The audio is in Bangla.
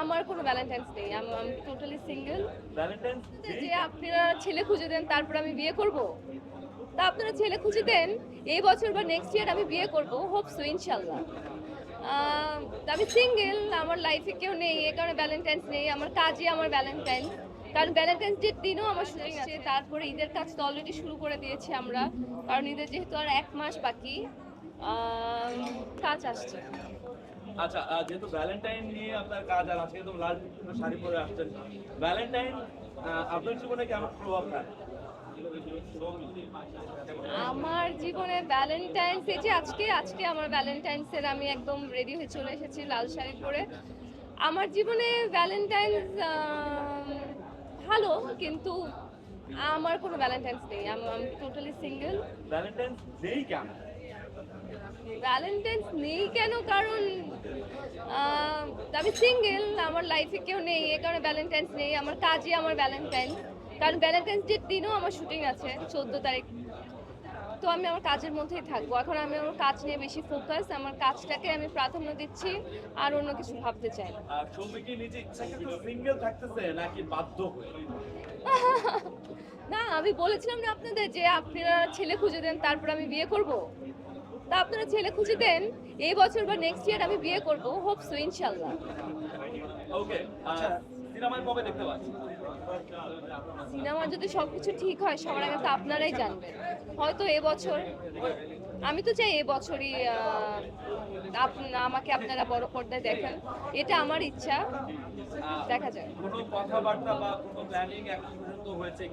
আমার কোনো ভ্যালেন্টাইন্স নেই। আমি আমি টোটালি সিঙ্গেল ভ্যালেন্টাইন্স যে আপনারা ছেলে খুঁজে দেন তারপর আমি বিয়ে করব। তা আপনারা ছেলে খুঁজে দেন এই বছর বা নেক্সট ইয়ার আমি বিয়ে করব হোপ সো ইনশাল্লাহ। আমি সিঙ্গেল আমার লাইফে কেউ নেই এ কারণে ভ্যালেন্টাইন্স নেই আমার কাজই আমার ভ্যালেন্টাইন কারণ ভ্যালেন্টাইন্স ডের দিনও আমার শুটিং আছে তারপরে ঈদের কাজ তো অলরেডি শুরু করে দিয়েছি আমরা। কারণ ঈদের যেহেতু আর এক মাস বাকি কাজ আসছে। আচ্ছা যেহেতু ভ্যালেন্টাইন নিয়ে আপনার কাজ আর আজকে তো লাল শাড়ি পরে আসছেন ভ্যালেন্টাইন আপনার জীবনে কেমন প্রভাব ফেলে? আমার জীবনে ভ্যালেন্টাইন্স এই যে আজকে আজকে আমার ভ্যালেন্টাইন্সের আমি একদম রেডি হয়ে চলে এসেছি লাল শাড়ি পরে। আমার জীবনে ভ্যালেন্টাইন্স ভালো কিন্তু আমার কোনো ভ্যালেন্টাইন্স নেই। আমি আমি টোটালি সিঙ্গেল ভ্যালেন্টাইন নেই কেন? ভ্যালেন্টাইন্স নেই কেন? কারণ আমি সিঙ্গেল আমার লাইফে কেউ নেই এ কারণে ভ্যালেন্টাইন্স নেই আমার কাজই আমার ভ্যালেন্টাইন কারণ ভ্যালেন্টাইন্স ডের দিনও আমার শুটিং আছে চোদ্দ তারিখ। তো আমি আমার কাজের মধ্যেই থাকব। এখন আমি আমার কাজ নিয়ে বেশি ফোকাস আমার কাজটাকে আমি প্রাধান্য দিচ্ছি আর অন্য কিছু ভাবতে চাই না আমি বলেছিলাম না আপনাদের যে আপনারা ছেলে খুঁজে দেন তারপর আমি বিয়ে করব? তা আপনারা ছেলে খুঁজে দেন এই বছর বা নেক্সট ইয়ার আমি বিয়ে করব হোপ সো ইনশাল্লাহ। ওকে সিনেমায় কবে দেখতে পাচ্ছি সিনেমা যদি সবকিছু ঠিক হয় সবার আগে তো আপনারাই জানবেন। হয়তো এবছর আমি তো চাই এবছরই আমাকে আপনারা বড় পর্দায় দেখেন। এটা আমার ইচ্ছা। দেখা যায় কোনো কথাবার্তা বা কোনো প্ল্যানিং এখন পর্যন্ত হয়েছে?